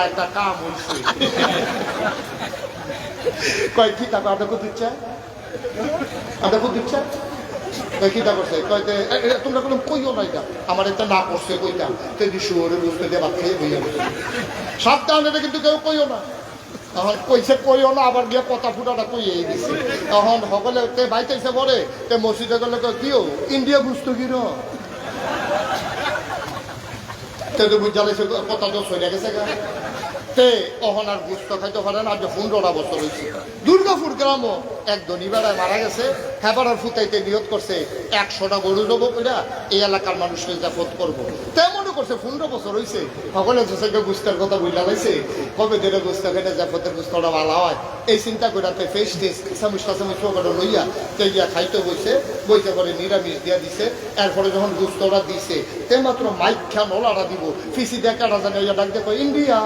একটা কাম হইছে কয় কি করছে তোমরা কোনো কইও না এটা আমার একটা না করছে কইটা তে বুঝতে গেছে সাবধান এটা কিন্তু কেউ কইও না তখন কইছে কইও না আবার গিয়ে কথা ফুটাটা কইয়ে দিছে তখন সকলে তে বাইতেছে পরে তে মসজিদে গেলে কিও ইন্ডিয়া বুঝতো কি না বুঝালাইছে কথা তো গেছে গুস্ত খাইতে পারে না দুর্গাপুর এক মারা গেছে। ফুটাইতে নিয়ত করছে একশোটা গরু এই এলাকার মানুষকে করব। তেমনও করছে, পনেরো বছর হয়েছে সকলে গুস্তের কথা বুঝলা কবে ধরে গুস্তটা ভালো হয়। এই চিন্তা করে তে ফেস করে লইয়া গিয়া খাইতে বইছে। বইতে করে নিরামিষ দিয়া দিছে। এরপরে যখন গুস্তটা দিছে, তে মাত্র মাইক ওলাটা দিব। ফিসি দেখাটা জানে ইয়া ডাক দেখো ইন্ডিয়া।